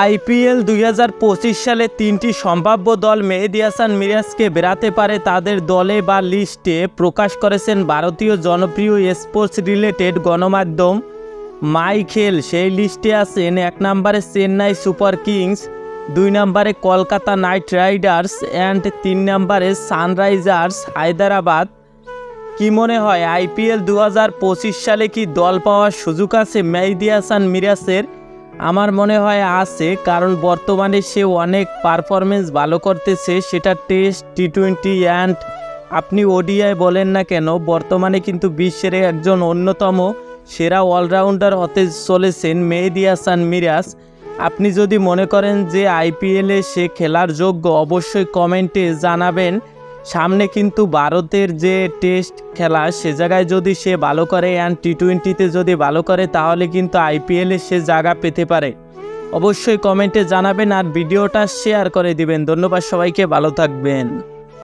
IPL দুই হাজার পঁচিশ সালে তিনটি সম্ভাব্য দল মেহেদি হাসান মিরাজকে বেরাতে পারে তাদের দলে বা লিস্টে প্রকাশ করেছেন ভারতীয় জনপ্রিয় স্পোর্টস রিলেটেড গণমাধ্যম মাইখেল। সেই লিস্টে আছেন এক নম্বরে চেন্নাই সুপার কিংস, দুই নম্বরে কলকাতা নাইট রাইডার্স অ্যান্ড তিন নম্বরে সানরাইজার্স হায়দ্রাবাদ। কি মনে হয়, আইপিএল দু হাজার পঁচিশ সালে কি দল পাওয়ার সুযোগ আছে মেহেদি হাসান মিরাজের? আমার মনে হয় আছে, কারণ বর্তমানে সে অনেক পারফরমেন্স ভালো করতেছে, সেটা টেস্ট টি টোয়েন্টি অ্যান্ড আপনি ওডিআই বলেন না কেন, বর্তমানে কিন্তু বিশ্বের একজন অন্যতম সেরা অলরাউন্ডার হতে চলেছেন মেহেদি হাসান মিরাজ। আপনি যদি মনে করেন যে আইপিএলে সে খেলার যোগ্য, অবশ্যই কমেন্টে জানাবেন। সামনে কিন্তু ভারতের যে টেস্ট খেলা, সে জায়গায় যদি সে ভালো করে অ্যান্ড টি টোয়েন্টিতে যদি ভালো করে, তাহলে কিন্তু আইপিএলে সে জায়গা পেতে পারে। অবশ্যই কমেন্টে জানাবেন আর ভিডিওটা শেয়ার করে দিবেন। ধন্যবাদ সবাইকে, ভালো থাকবেন।